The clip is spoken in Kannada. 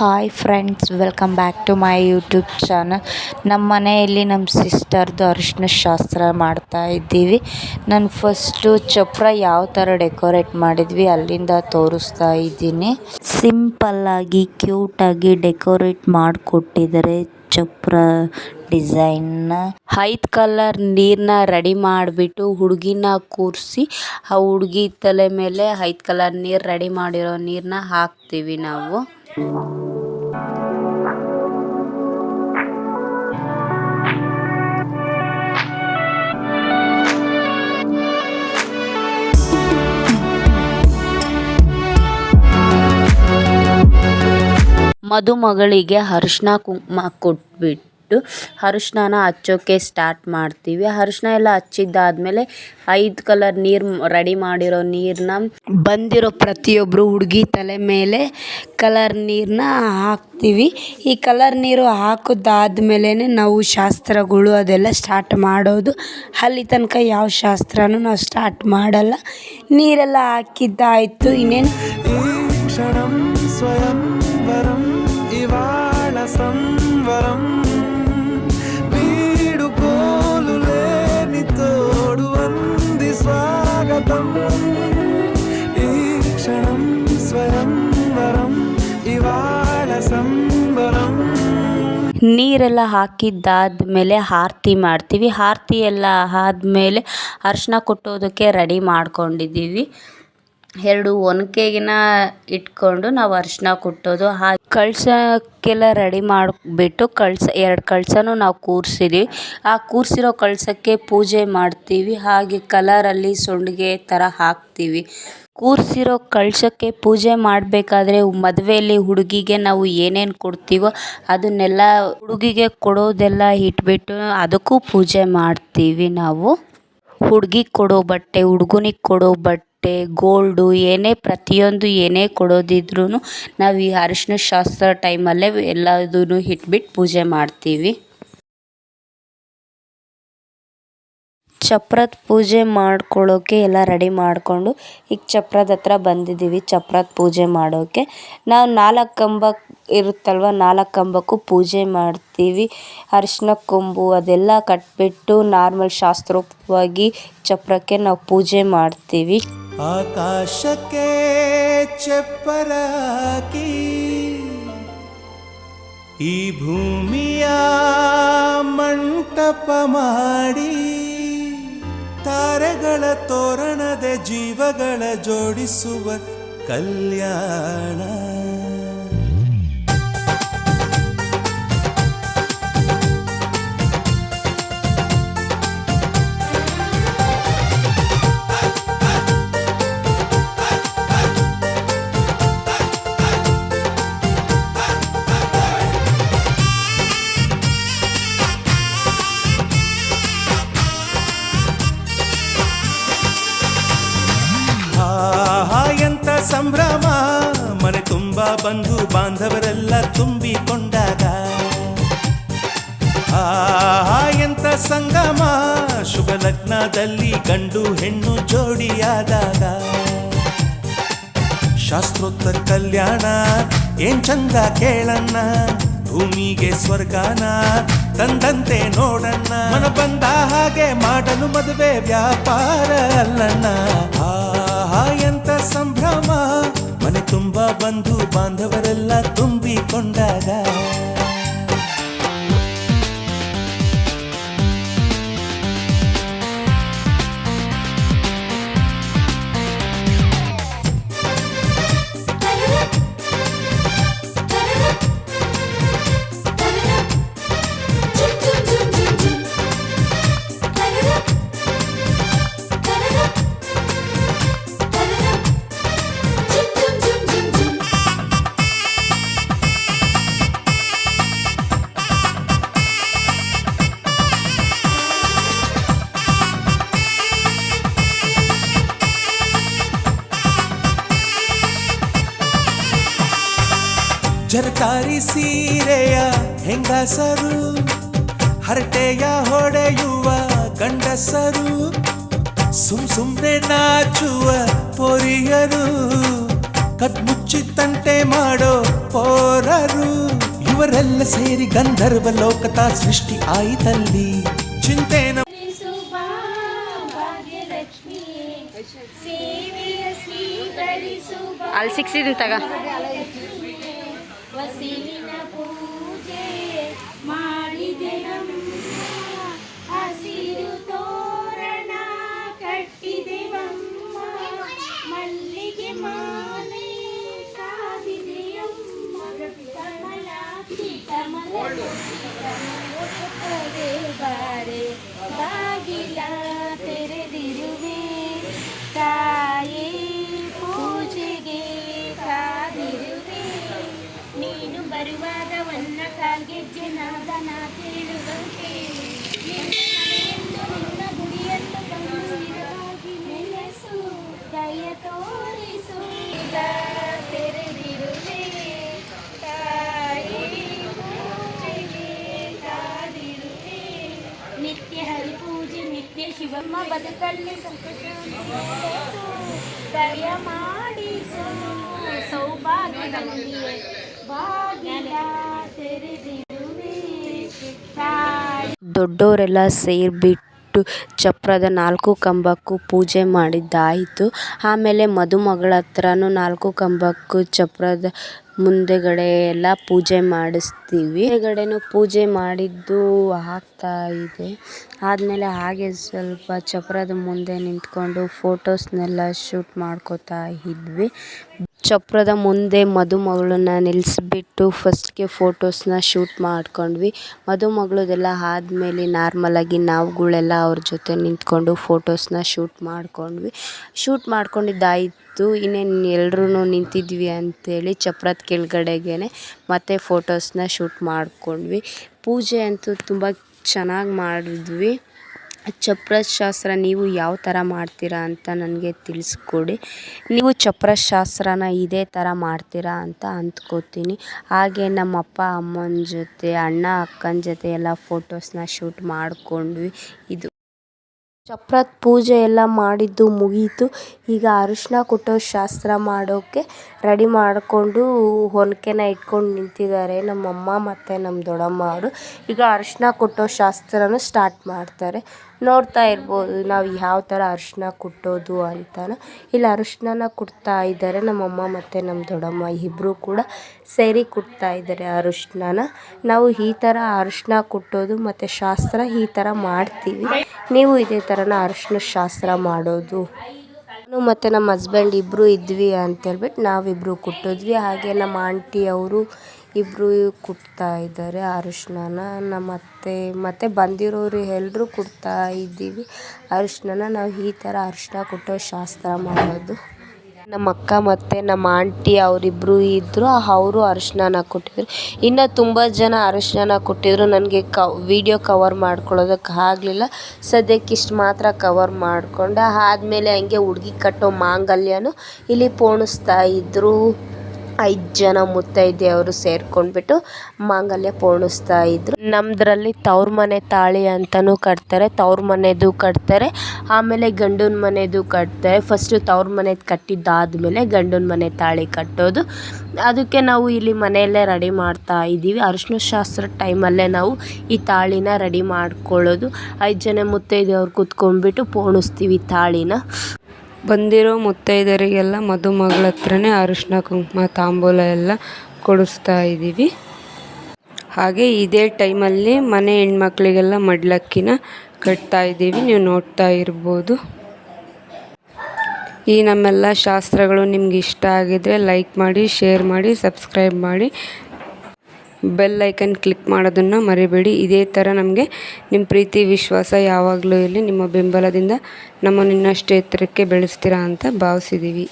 Hi friends welcome back to my YouTube channel ನಮ್ಮ ಮನೆಯಲ್ಲಿ ನಮ್ಮ ಸಿಸ್ಟರ್ದು ಅರಿಶಿನ ಶಾಸ್ತ್ರ ಮಾಡ್ತಾ ಇದ್ದೀವಿ. ನಾನು ಫಸ್ಟು ಚಪ್ರ ಯಾವ ಥರ ಡೆಕೋರೇಟ್ ಮಾಡಿದ್ವಿ ಅಲ್ಲಿಂದ ತೋರಿಸ್ತಾ ಇದ್ದೀನಿ. ಸಿಂಪಲ್ಲಾಗಿ ಕ್ಯೂಟಾಗಿ ಡೆಕೋರೇಟ್ ಮಾಡಿಕೊಟ್ಟಿದ್ದಾರೆ ಚಪ್ರ ಡಿಸೈನ್ನ ಐದು ಕಲರ್ ನೀರನ್ನ ರೆಡಿ ಮಾಡಿಬಿಟ್ಟು ಹುಡುಗಿನ ಕೂರಿಸಿ, ಆ ಹುಡುಗಿ ತಲೆ ಮೇಲೆ ಐದು ಕಲರ್ ನೀರು ರೆಡಿ ಮಾಡಿರೋ ನೀರನ್ನ ಹಾಕ್ತೀವಿ ನಾವು. ಮದುಮಗಳಿಗೆ ಅರ್ಶಿನ ಕುಂಕುಮ ಕೊಟ್ಬಿಟ್ಟು ಅರ್ಶಿಣನ ಹಚ್ಚೋಕ್ಕೆ ಸ್ಟಾರ್ಟ್ ಮಾಡ್ತೀವಿ. ಅರ್ಶಿಣ ಎಲ್ಲ ಹಚ್ಚಿದ್ದಾದ್ಮೇಲೆ ಐದು ಕಲರ್ ನೀರು ರೆಡಿ ಮಾಡಿರೋ ನೀರನ್ನ ಬಂದಿರೋ ಪ್ರತಿಯೊಬ್ಬರು ಹುಡುಗಿ ತಲೆ ಮೇಲೆ ಕಲರ್ ನೀರನ್ನ ಹಾಕ್ತೀವಿ. ಈ ಕಲರ್ ನೀರು ಹಾಕಿದ್ದಾದ್ಮೇಲೆ ನಾವು ಶಾಸ್ತ್ರಗಳು ಅದೆಲ್ಲ ಸ್ಟಾರ್ಟ್ ಮಾಡೋದು. ಅಲ್ಲಿ ತನಕ ಯಾವ ಶಾಸ್ತ್ರನೂ ನಾವು ಸ್ಟಾರ್ಟ್ ಮಾಡಲ್ಲ. ನೀರೆಲ್ಲ ಹಾಕಿದ್ದಾಯಿತು. ಇನ್ನೇನು? ಸ್ವಯಂ సంవరం వీడుకోలు లేని తోడు అంది స్వాగతం ఈ క్షణం స్వయంవరం ఇవాళ సంబరం ನೀರೆಲ್ಲ ಹಾಕಿದ್ದಾದ್ಮೇಲೆ ಆರತಿ ಮಾಡ್ತೀವಿ ಆರತಿ ಎಲ್ಲ ಆದ್ಮೇಲೆ ಅರಿಶಿನ ಕೊಟ್ಟೋದಕ್ಕೆ ರೆಡಿ ಮಾಡ್ಕೊಂಡಿದ್ದೀವಿ ಎರಡು ಒನಕೆಗಿನ ಇಟ್ಕೊಂಡು ನಾವು ಅರಿಶಿನ ಕೊಟ್ಟೋದು ಹಾ ಕಳಸಕ್ಕೆಲ್ಲ ರೆಡಿ ಮಾಡಿಬಿಟ್ಟು ಕಳಸ, ಎರಡು ಕಳಸನೂ ನಾವು ಕೂರ್ಸಿದ್ದೀವಿ ಆ ಕೂರಿಸಿರೋ ಕಳಸಕ್ಕೆ ಪೂಜೆ ಮಾಡ್ತೀವಿ. ಹಾಗೆ ಕಲರಲ್ಲಿ ಸಂಡಿಗೆ ಥರ ಹಾಕ್ತೀವಿ. ಕೂರಿಸಿರೋ ಕಳಶಕ್ಕೆ ಪೂಜೆ ಮಾಡಬೇಕಾದ್ರೆ ಮದುವೆಯಲ್ಲಿ ಹುಡುಗಿಗೆ ನಾವು ಏನೇನು ಕೊಡ್ತೀವೋ ಅದನ್ನೆಲ್ಲ ಹುಡುಗಿಗೆ ಕೊಡೋದೆಲ್ಲ ಇಟ್ಬಿಟ್ಟು ಅದಕ್ಕೂ ಪೂಜೆ ಮಾಡ್ತೀವಿ ನಾವು. ಹುಡ್ಗಿಗೆ ಕೊಡೋ ಬಟ್ಟೆ, ಹುಡ್ಗನಿಗೆ ಕೊಡೋ ಬಟ್ಟೆ ಗೋಲ್ಡು, ಏನೇ ಪ್ರತಿಯೊಂದು ಏನೇ ಕೊಡೋದಿದ್ರೂ ನಾವು ಈ ಅರಿಶಿನ ಶಾಸ್ತ್ರ ಟೈಮಲ್ಲೇ ಎಲ್ಲದೂ ಇಟ್ಬಿಟ್ಟು ಪೂಜೆ ಮಾಡ್ತೀವಿ. ಚಪ್ರದ ಪೂಜೆ ಮಾಡ್ಕೊಳ್ಳೋಕ್ಕೆ ಎಲ್ಲ ರೆಡಿ ಮಾಡಿಕೊಂಡು, ಈಗ ಚಪ್ರದ ಹತ್ರ ಬಂದಿದ್ದೀವಿ ಚಪ್ರದ ಪೂಜೆ ಮಾಡೋಕ್ಕೆ ನಾವು ನಾಲ್ಕು ಕಂಬ ಇರುತ್ತಲ್ವ, ನಾಲ್ಕು ಕಂಬಕ್ಕೂ ಪೂಜೆ ಮಾಡ್ತೀವಿ. ಅರಿಶಿನ ಕೊಂಬು ಅದೆಲ್ಲ ಕಟ್ಬಿಟ್ಟು ನಾರ್ಮಲ್ ಶಾಸ್ತ್ರೋಕ್ತವಾಗಿ ಚಪ್ರಕ್ಕೆ ನಾವು ಪೂಜೆ ಮಾಡ್ತೀವಿ. ಆಕಾಶಕ್ಕೆ ಚಪ್ಪರಾಕಿ ಈ ಭೂಮಿಯ ಮಂಟಪ ಮಾಡಿ ತಾರೆಗಳ ತೋರಣದ ಜೀವಗಳ ಜೋಡಿಸುವ ಕಲ್ಯಾಣ. ತುಂಬಿಕೊಂಡಾಗ. ಆ ಎಂತ ಸಂಗಮ. ಶುಭ ಲಗ್ನದಲ್ಲಿ ಗಂಡು ಹೆಣ್ಣು ಜೋಡಿಯಾದಾಗ. ಶಾಸ್ತ್ರೋತ್ತ ಕಲ್ಯಾಣ, ಏನ್ ಚಂದ ಕೇಳಣ್ಣ. ಭೂಮಿಗೆ ಸ್ವರ್ಗಾನ ತಂದಂತೆ ನೋಡಣ್ಣ. ಮನ ಬಂದ ಹಾಗೆ ಮಾಡಲು ಮದುವೆ ವ್ಯಾಪಾರ ಅಲ್ಲಣ್ಣ. ಆಹಾ ಎಂತ ಸಂಭ್ರಮ. ಮನೆ ತುಂಬ ಬಂಧು ಬಾಂಧವರೆಲ್ಲ ತುಂಬಿಕೊಂಡಾಗ. ಜರಕಾರಿ ಸೀರೆಯ ಹೆಂಗಸರು, ಹರಟೆಯ ಹೊಡೆಯುವ ಗಂಡಸರು, ಸುಮ್ ಸುಮ್ನೆ ನಾಚುವ ಪೊರಿಯರು ಕದ್ಮುಚ್ಚಿ ಮಾಡೋ ಪೋರರು. ಇವರೆಲ್ಲ ಸೇರಿ ಗಂಧರ್ವ ಲೋಕತಾ ಸೃಷ್ಟಿ ಆಯಿತಲ್ಲಿ. ಚಿಂತೆನ ಅಲ್ಲಿ ಸಿಕ್ಸಿದ್ದೀನಿ ತಗ. ವಸಿಲಿನ ಪೂಜೆ ನಿತ್ಯ ಹರಿಪೂಜೆ ನಿತ್ಯ ಶಿವಮ್ಮ ಬದುಕಲ್ಲಿ ಸಂಕಟ ದಯ ಮಾಡಿಸು ಸೌಭಾಗ್ಯದಲ್ಲಿ ಭಾಗ್ಯದ ತೆರೆದಿರುವೆ ತಾಯಿ ದೊಡ್ಡವರೆಲ್ಲ ಸೇರಿಬಿಟ್ಟು ಚಪ್ರದ ನಾಲ್ಕು ಕಂಬಕ್ಕೂ ಪೂಜೆ ಮಾಡಿದ್ದಾಯಿತು. ಆಮೇಲೆ ಮದುಮಗಳ ಹತ್ರನೂ ನಾಲ್ಕು ಕಂಬಕ್ಕೂ ಚಪ್ರದ ಮುಂದೆಗಡೆ ಎಲ್ಲ ಪೂಜೆ ಮಾಡಿಸ್ತೀವಿ. ಹಿಂದೆಗಡೆನೂ ಪೂಜೆ ಮಾಡಿದ್ದು ಆಗ್ತಾ ಇದೆ. ಆದಮೇಲೆ ಹಾಗೆ ಸ್ವಲ್ಪ ಚಪ್ರದ ಮುಂದೆ ನಿಂತ್ಕೊಂಡು ಫೋಟೋಸ್ನೆಲ್ಲ ಶೂಟ್ ಮಾಡ್ಕೋತಾ ಇದ್ವಿ. ಚಪ್ರದ ಮುಂದೆ ಮದುಮಗಳನ್ನ ನಿಲ್ಲಿಸ್ಬಿಟ್ಟು ಫಸ್ಟ್ಗೆ ಫೋಟೋಸ್ನ ಶೂಟ್ ಮಾಡ್ಕೊಂಡ್ವಿ. ಮದುಮಗಳದೆಲ್ಲ ಆದ್ಮೇಲೆ ನಾರ್ಮಲಾಗಿ ನಾವುಗಳೆಲ್ಲ ಅವ್ರ ಜೊತೆ ನಿಂತ್ಕೊಂಡು ಫೋಟೋಸ್ನ ಶೂಟ್ ಮಾಡ್ಕೊಂಡ್ವಿ. ಶೂಟ್ ಮಾಡ್ಕೊಂಡಿದ್ದಾಯಿತು. ಇನ್ನೇನು ಎಲ್ಲರೂ ನಿಂತಿದ್ವಿ ಅಂತೇಳಿ ಚಪ್ರದ ಕೆಳಗಡೆಗೇನೆ ಮತ್ತೆ ಫೋಟೋಸ್ನ ಶೂಟ್ ಮಾಡ್ಕೊಂಡ್ವಿ. ಪೂಜೆ ಅಂತೂ ತುಂಬ ಚೆನ್ನಾಗಿ ಮಾಡಿದ್ವಿ. ಚಪ್ರದ ಶಾಸ್ತ್ರ ನೀವು ಯಾವ ಥರ ಮಾಡ್ತೀರಾ ಅಂತ ನನಗೆ ತಿಳಿಸ್ಕೊಡಿ. ನೀವು ಚಪ್ರ ಶಾಸ್ತ್ರನ ಇದೇ ಥರ ಮಾಡ್ತೀರಾ ಅಂತ ಅಂದ್ಕೋತೀನಿ ಹಾಗೆ ನಮ್ಮ ಅಪ್ಪ, ಅಮ್ಮನ ಜೊತೆ, ಅಣ್ಣ, ಅಕ್ಕನ ಜೊತೆ ಎಲ್ಲ ಫೋಟೋಸ್ನ ಶೂಟ್ ಮಾಡಿಕೊಂಡ್ವಿ. ಇದು ಚಪ್ರದ ಪೂಜೆ ಎಲ್ಲ ಮಾಡಿದ್ದು ಮುಗೀತು. ಈಗ ಅರಿಶಿನ ಕೊಟ್ಟೋ ಶಾಸ್ತ್ರ ಮಾಡೋಕ್ಕೆ ರೆಡಿ ಮಾಡಿಕೊಂಡು ಹೊಲಿಕೆನ ಇಟ್ಕೊಂಡು ನಿಂತಿದ್ದಾರೆ ನಮ್ಮಮ್ಮ ಮತ್ತು ನಮ್ಮ ದೊಡ್ಡಮ್ಮ ಅವರು ಈಗ ಅರಿಶಿನ ಕೊಟ್ಟೋ ಶಾಸ್ತ್ರನೂ ಸ್ಟಾರ್ಟ್ ಮಾಡ್ತಾರೆ. ನೋಡ್ತಾ ಇರ್ಬೋದು, ನಾವು ಯಾವ ಥರ ಅರಿಶಿನ ಕುಟ್ಟೋದು ಅಂತನ. ಇಲ್ಲಿ ಅರಿಶಿನ ಕುಟ್ತಾ ಇದ್ದಾರೆ ನಮ್ಮಮ್ಮ ಮತ್ತು ನಮ್ಮ ದೊಡ್ಡಮ್ಮ ಇಬ್ಬರೂ ಕೂಡ ಸೇರಿ ಕುಟ್ತಾ ಇದ್ದಾರೆ ಅರಿಶಿನ ನಾವು ಈ ಥರ ಅರಿಶಿನ ಕುಟ್ಟೋದು ಮತ್ತು ಶಾಸ್ತ್ರ ಈ ಥರ ಮಾಡ್ತೀವಿ. ನೀವು ಇದೇ ಥರನ ಅರಿಶಿನ ಶಾಸ್ತ್ರ ಮಾಡೋದು. ನಾನು ಮತ್ತು ನಮ್ಮ ಹಸ್ಬೆಂಡ್ ಇಬ್ಬರು ಇದ್ವಿ ಅಂತೇಳ್ಬಿಟ್ಟು ನಾವಿಬ್ಬರು ಕುಟ್ಟಿದ್ವಿ. ಹಾಗೆ ನಮ್ಮ ಆಂಟಿ ಅವರು ಇಬ್ಬರು ಕುಟ್ತಾ ಇದ್ದಾರೆ ಅರಿಶಿಣನ ನಮ್ಮ ಅತ್ತೆ, ಮತ್ತೆ ಬಂದಿರೋರು ಎಲ್ಲರೂ ಕುಟ್ತಾ ಇದ್ದೀವಿ. ಅರಿಶಿಣನ ನಾವು ಈ ಥರ ಅರಿಶಿಣ ಕುಟ್ಟೋ ಶಾಸ್ತ್ರ ಮಾಡೋದು. ನಮ್ಮ ಅಕ್ಕ ಮತ್ತು ನಮ್ಮ ಆಂಟಿ ಅವರಿಬ್ಬರು ಇದ್ದರು ಅವರು ಅರಿಶಿಣನ ಕೊಟ್ಟಿದ್ರು. ಇನ್ನು ತುಂಬ ಜನ ಅರಿಶಿಣನ ಕೊಟ್ಟಿದ್ರು. ನನಗೆ ಕ ವೀಡಿಯೋ ಕವರ್ ಮಾಡ್ಕೊಳ್ಳೋದಕ್ಕೆ ಆಗಲಿಲ್ಲ. ಸದ್ಯಕ್ಕೆ ಇಷ್ಟು ಮಾತ್ರ ಕವರ್ ಮಾಡಿಕೊಂಡೆ. ಆದಮೇಲೆ ಹಂಗೆ ಹುಡುಗಿ ಕಟ್ಟೋ ಮಾಂಗಲ್ಯನೂ ಇಲ್ಲಿ ಪೋಣಿಸ್ತಾ ಇದ್ದರು ಐದು ಜನ ಮುತ್ತೈದೆಯವರು ಸೇರ್ಕೊಂಡ್ಬಿಟ್ಟು ಮಾಂಗಲ್ಯ ಪೋಣಿಸ್ತಾ ಇದ್ರು. ನಮ್ದ್ರಲ್ಲಿ ತವ್ರ ಮನೆ ತಾಳಿ ಅಂತಲೂ ಕಟ್ತಾರೆ, ತವ್ರ ಮನೆದು ಕಟ್ತಾರೆ, ಆಮೇಲೆ ಗಂಡನ ಮನೆದು ಕಟ್ತಾರೆ. ಫಸ್ಟು ತವ್ರ ಮನೆದು ಕಟ್ಟಿದ್ದಾದ್ಮೇಲೆ ಗಂಡನ ಮನೆ ತಾಳಿ ಕಟ್ಟೋದು. ಅದಕ್ಕೆ ನಾವು ಇಲ್ಲಿ ಮನೆಯಲ್ಲೇ ರೆಡಿ ಮಾಡ್ತಾ ಇದ್ದೀವಿ. ಅರಿಶಿನ ಶಾಸ್ತ್ರ ಟೈಮಲ್ಲೇ ನಾವು ಈ ತಾಳಿನ ರೆಡಿ ಮಾಡ್ಕೊಳ್ಳೋದು. ಐದು ಜನ ಮುತ್ತೈದೆಯವ್ರು ಕೂತ್ಕೊಂಡ್ಬಿಟ್ಟು ಪೋಣಿಸ್ತೀವಿ ತಾಳಿನ. ಬಂದಿರೋ ಮುತ್ತೈದರಿಗೆಲ್ಲ ಮದುಮಗಳ ಹತ್ರನೇ ಅರಿಶಿನ ಕುಂಕುಮ, ತಾಂಬೂಲ ಎಲ್ಲ ಕೊಡಿಸ್ತಾ ಇದ್ದೀವಿ. ಹಾಗೆ ಇದೇ ಟೈಮಲ್ಲಿ ಮನೆ ಹೆಣ್ಮಕ್ಳಿಗೆಲ್ಲ ಮಡ್ಲಕ್ಕಿನ ಕಟ್ತಾ ಇದ್ದೀವಿ. ನೀವು ನೋಡ್ತಾ ಇರ್ಬೋದು. ಈ ನಮ್ಮೆಲ್ಲ ಶಾಸ್ತ್ರಗಳು ನಿಮ್ಗೆ ಇಷ್ಟ ಆಗಿದ್ರೆ ಲೈಕ್ ಮಾಡಿ, ಶೇರ್ ಮಾಡಿ, ಸಬ್ಸ್ಕ್ರೈಬ್ ಮಾಡಿ. ಬೆಲ್ ಐಕನ್ ಕ್ಲಿಕ್ ಮಾಡೋದನ್ನು ಮರಿಬೇಡಿ. ಇದೇ ಥರ ನಮಗೆ ನಿಮ್ಮ ಪ್ರೀತಿ, ವಿಶ್ವಾಸ ಯಾವಾಗಲೂ ಇರಲಿ. ನಿಮ್ಮ ಬೆಂಬಲದಿಂದ ನಮ್ಮನ್ನು ಇನ್ನಷ್ಟು ಎತ್ತರಕ್ಕೆ ಬೆಳೆಸ್ತೀರಾ ಅಂತ ಭಾವಿಸಿದ್ದೀವಿ